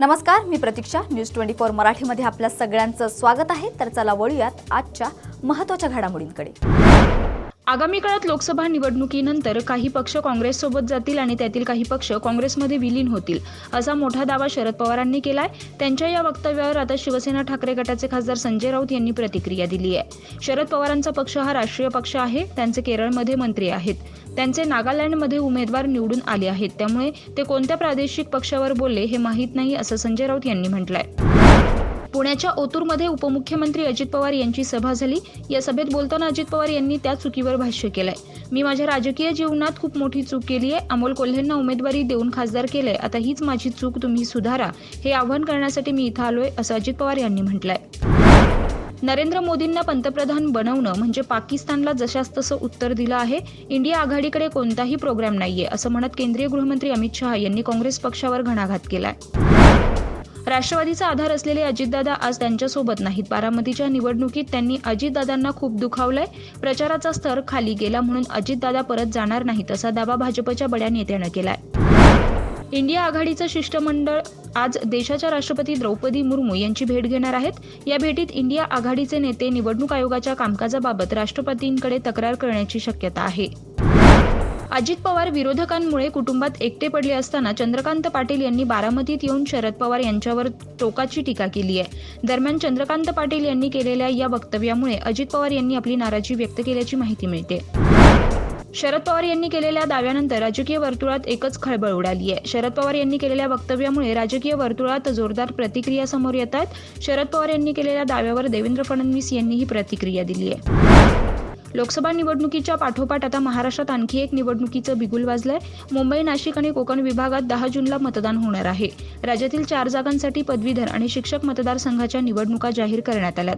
नमस्कार मी Pratiksha. News twenty four मराठीमध्ये आपल्या सगळ्यांचं स्वागत आहे. तर चला वळूयात आजच्या महत्त्वाच्या घडामोडींकडे. आगामी काळात लोकसभा निवडणुकीनंतर काही पक्ष काँग्रेससोबत जातील आणि त्यातील काही पक्ष काँग्रेसमध्ये विलीन होतील असा मोठा दावा शरद पवारांनी केलाय. त्यांच्या या वक्तव्यावर आता शिवसेना ठाकरे गटाचे खासदार संजय राऊत यांनी प्रतिक्रिया दिली आहे. शरद पवारांचा पक्ष हा राष्ट्रीय पक्ष आहे त्यांचे केरळमध्ये मंत्री आहेत. त्यांचे नागालँडमध्ये उमेदवार निवडून आले आहेत त्यामुळे ते कोणत्या प्रादेशिक पक्षावर बोलले हे माहीत नाही असं संजय राऊत यांनी म्हटलंय. पुण्याच्या ओतूरमध्ये उपमुख्यमंत्री अजित पवार यांची सभा झाली. या सभेत बोलताना अजित पवार यांनी त्या चुकीवर भाष्य केलंय. मी माझ्या राजकीय जीवनात खूप मोठी चूक केली आहे अमोल कोल्हेंना उमेदवारी देऊन खासदार केलंय. आता हीच माझी चूक तुम्ही सुधारा. हे आव्हान करण्यासाठी मी इथं आलोय असं अजित पवार यांनी म्हटलंय. नरेंद्र मोदींना पंतप्रधान बनवणं म्हणजे पाकिस्तानला जशास तसं उत्तर दिलं आहे इंडिया आघाडीकडे कोणताही प्रोग्राम नाहीये असं म्हणत केंद्रीय गृहमंत्री अमित शहा यांनी काँग्रेस पक्षावर घणाघात केलाय. राष्ट्रवादीचा आधार असलेले अजितदादा आज त्यांच्यासोबत नाहीत. बारामतीच्या निवडणुकीत त्यांनी अजितदादांना खूप दुखावलंय. प्रचाराचा स्तर खाली गेला म्हणून अजितदादा परत जाणार नाहीत असा दावा भाजपच्या बड्या नेत्यानं केलाय. इंडिया आघाडीचं शिष्टमंडळ आज देशाच्या राष्ट्रपती द्रौपदी मुर्मू यांची भेट घेणार आहेत. या भेटीत इंडिया आघाडीचे नेते निवडणूक आयोगाच्या कामकाजाबाबत राष्ट्रपतींकडे तक्रार करण्याची शक्यता आहे. अजित पवार विरोधकांमुळे कुटुंबात एकटे पडले असताना चंद्रकांत पाटील यांनी बारामतीत येऊन शरद पवार यांच्यावर टोकाची टीका केली आहे. दरम्यान चंद्रकांत पाटील यांनी केलेल्या या वक्तव्यामुळे अजित पवार यांनी आपली नाराजी व्यक्त केल्याची माहिती मिळते. शरद पवार यांनी केलेल्या दाव्यानंतर राजकीय वर्तुळात एकच खळबळ उडाली आहे. शरद पवार यांनी केलेल्या वक्तव्यामुळे राजकीय वर्तुळात जोरदार प्रतिक्रिया समोर येत आहेत. शरद पवार यांनी केलेल्या दाव्यावर देवेंद्र फडणवीस यांनीही प्रतिक्रिया दिली आहे. लोकसभा निवडणुकीच्या पाठोपाठ आता महाराष्ट्रात आणखी एक निवडणुकीचं बिगुल वाजलंय. मुंबई नाशिक आणि कोकण विभागात दहा जूनला मतदान होणार आहे. राज्यातील चार जागांसाठी पदवीधर आणि शिक्षक मतदारसंघाच्या निवडणुका जाहीर करण्यात आल्यात.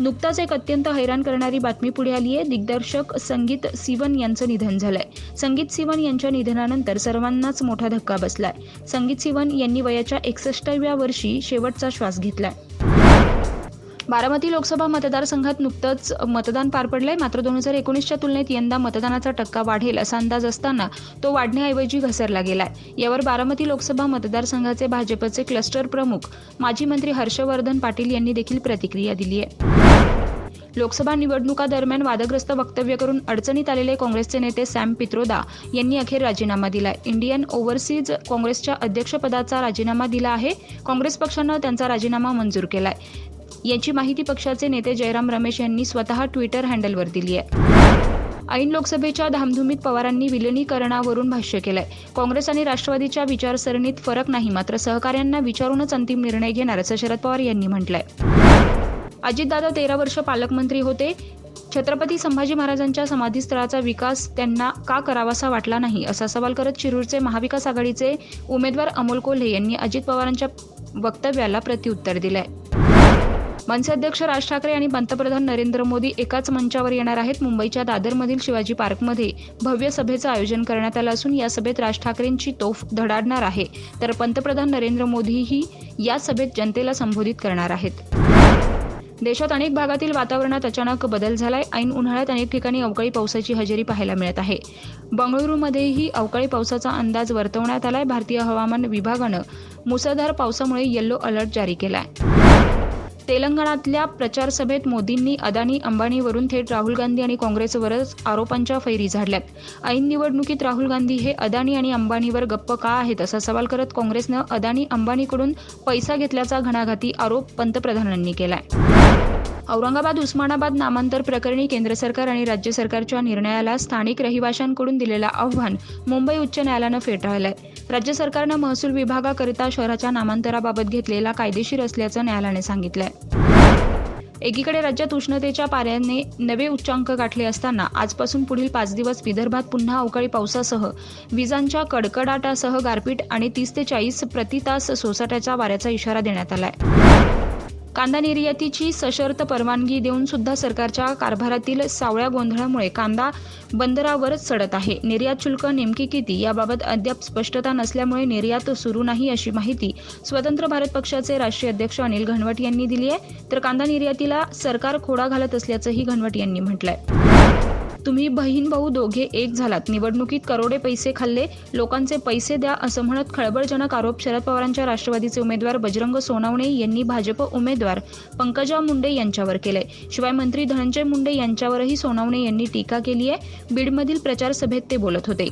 नुकताच एक अत्यंत हैराण करणारी बातमी पुढे आली आहे. दिग्दर्शक संगीत सिवन यांचं निधन झालंय. संगीत सिवन यांच्या निधनानंतर सर्वांनाच मोठा धक्का बसलाय. संगीत सिवन यांनी वयाच्या एकसष्टाव्या वर्षी शेवटचा श्वास घेतलाय. बारामती लोकसभा मतदारसंघात नुकतंच मतदान पार पडलंय. मात्र दोन हजार एकोणीसच्या तुलनेत यंदा मतदानाचा टक्का वाढेल असा अंदाज असताना तो वाढण्याऐवजी घसरला गेलाय. यावर बारामती लोकसभा मतदारसंघाचे भाजपचे क्लस्टर प्रमुख माजी मंत्री हर्षवर्धन पाटील यांनी देखील प्रतिक्रिया दिली आहे. लोकसभा निवडणुकादरम्यान वादग्रस्त वक्तव्य करून अडचणीत आलेले काँग्रेसचे नेते सॅम पित्रोदा यांनी अखेर राजीनामा दिलाय. इंडियन ओव्हरसीज काँग्रेसच्या अध्यक्षपदाचा राजीनामा दिला आहे. काँग्रेस पक्षानं त्यांचा राजीनामा मंजूर केलाय. याची माहिती पक्षाचे नेते जयराम रमेश यांनी स्वतः ट्विटर हँडलवर दिली आहे. ऐन लोकसभेच्या धामधुमीत पवारांनी विलिनीकरणावरून भाष्य केलंय. काँग्रेस आणि राष्ट्रवादीच्या विचारसरणीत फरक नाही मात्र सहकाऱ्यांना विचारूनच अंतिम निर्णय घेणार असं शरद पवार यांनी म्हटलंय. अजितदादा तेरा वर्ष पालकमंत्री होते. छत्रपती संभाजी महाराजांच्या समाधीस्थळाचा विकास त्यांना का करावासा वाटला नाही असा सवाल करत शिरूरचे महाविकास आघाडीचे उमेदवार अमोल कोल्हे यांनी अजित पवारांच्या वक्तव्याला प्रत्युत्तर दिलंय. मनसे अध्यक्ष राज ठाकरे आणि पंतप्रधान नरेंद्र मोदी एकाच मंचावर येणार आहेत. मुंबईच्या दादरमधील शिवाजी पार्कमध्ये भव्य सभेचं आयोजन करण्यात आलं असून या सभेत राज ठाकरेंची तोफ धडाडणार आहे. तर पंतप्रधान नरेंद्र मोदीही या सभेत जनतेला संबोधित करणार आहेत. देशात अनेक भागातील वातावरणात अचानक बदल झालाय. ऐन उन्हाळ्यात अनेक ठिकाणी अवकाळी पावसाची हजेरी पाहायला मिळत आहे. बंगळुरूमध्येही अवकाळी पावसाचा अंदाज वर्तवण्यात आलाय. भारतीय हवामान विभागानं मुसळधार पावसामुळे येल्लो अलर्ट जारी केलाय. तेलंगणातल्या प्रचार सभेत मोदींनी अदानी अंबानीवरून थेट राहुल गांधी आणि काँग्रेसवरच आरोपांच्या फैरी झाडल्यात. ऐन निवडणुकीत राहुल गांधी हे अदानी आणि अंबानीवर गप्प का आहेत असा सवाल करत काँग्रेसनं अदानी अंबानीकडून पैसा घेतल्याचा घणाघाती आरोप पंतप्रधानांनी केलाय. औरंगाबाद उस्मानाबाद नामांतर प्रकरणी केंद्र सरकार आणि राज्य सरकारच्या निर्णयाला स्थानिक रहिवाशांकडून दिलेलं आव्हान मुंबई उच्च न्यायालयानं फेटाळलंय. राज्य सरकारनं महसूल विभागाकरिता शहराच्या नामांतराबाबत घेतलेला कायदेशीर असल्याचं न्यायालयाने सांगितलंय. एकीकडे राज्यात उष्णतेच्या पाऱ्याने नवे उच्चांक गाठले असताना आजपासून पुढील पाच दिवस विदर्भात पुन्हा अवकाळी पावसासह विजांच्या कडकडाटासह गारपीट आणि तीस ते चाळीस प्रति तास सोसाट्याच्या वाऱ्याचा इशारा देण्यात आलाय. कांदा निर्यातीची सशर्त परवानगी देऊन सुद्धा सरकारच्या कारभारातील सावळ्या गोंधळामुळे कांदा बंदरावरच चढत आहे. निर्यात शुल्क नेमकी किती याबाबत अद्याप स्पष्टता नसल्यामुळे निर्यात सुरू नाही अशी माहिती स्वतंत्र भारत पक्षाचे राष्ट्रीय अध्यक्ष अनिल घनवट यांनी दिली आहे. तर कांदा निर्यातीला सरकार खोडा घालत असल्याचंही घनवट यांनी म्हटलंय. तुम्ही बहीण भाऊ दोघे एक झालात. निवडणुकीत करोडे पैसे खाल्ले लोकांचे पैसे द्या असं म्हणत खळबळजनक आरोप शरद पवारांच्या राष्ट्रवादीचे उमेदवार बजरंग सोनावणे यांनी भाजप उमेदवार पंकजा मुंडे यांच्यावर केलंय. शिवाय मंत्री धनंजय मुंडे यांच्यावरही सोनावणे यांनी टीका केली आहे. बीडमधील प्रचार सभेत ते बोलत होते.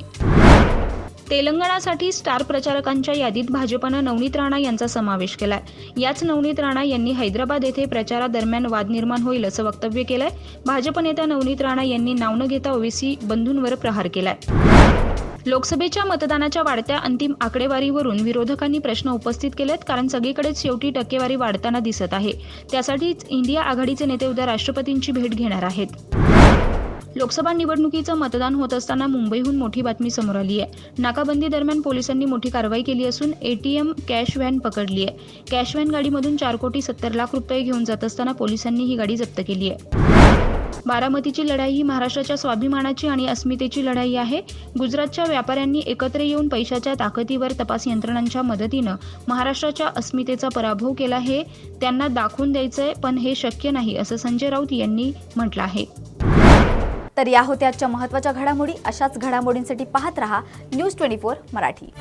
तेलंगणासाठी स्टार प्रचारकांच्या यादीत भाजपानं नवनीत राणा यांचा समावेश केलाय. याच नवनीत राणा यांनी हैदराबाद येथे प्रचारादरम्यान वाद निर्माण होईल असं वक्तव्य केलंय. भाजप नेत्या नवनीत राणा यांनी नाव न घेता ओबीसी बंधूंवर प्रहार केलाय. लोकसभेच्या मतदानाच्या वाढत्या अंतिम आकडेवारीवरून विरोधकांनी प्रश्न उपस्थित केलेत कारण सगळीकडेच शेवटी टक्केवारी वाढताना दिसत आहे. त्यासाठीच इंडिया आघाडीचे नेते उद्या राष्ट्रपतींची भेट घेणार आहेत. लोकसभा निवडणुकीचं मतदान होत असताना मुंबईहून मोठी बातमी समोर आली आहे. नाकाबंदी दरम्यान पोलिसांनी मोठी कारवाई केली असून एटीएम कॅश व्हॅन पकडली आहे. कॅश व्हॅन गाडीमधून चार कोटी सत्तर लाख रुपये घेऊन जात असताना पोलिसांनी ही गाडी जप्त केली आहे. बारामतीची लढाई ही महाराष्ट्राच्या स्वाभिमानाची आणि अस्मितेची लढाई आहे. गुजरातच्या व्यापाऱ्यांनी एकत्र येऊन पैशाच्या ताकदीवर तपास यंत्रणांच्या मदतीनं महाराष्ट्राच्या अस्मितेचा पराभव केला हे त्यांना दाखवून द्यायचंय पण हे शक्य नाही असं संजय राऊत यांनी म्हटलं आहे. तर या होत्या आजच्या महत्त्वाच्या घडामोडी. अशाच घडामोडींसाठी पाहत रहा न्यूज ट्वेंटी फोर मराठी.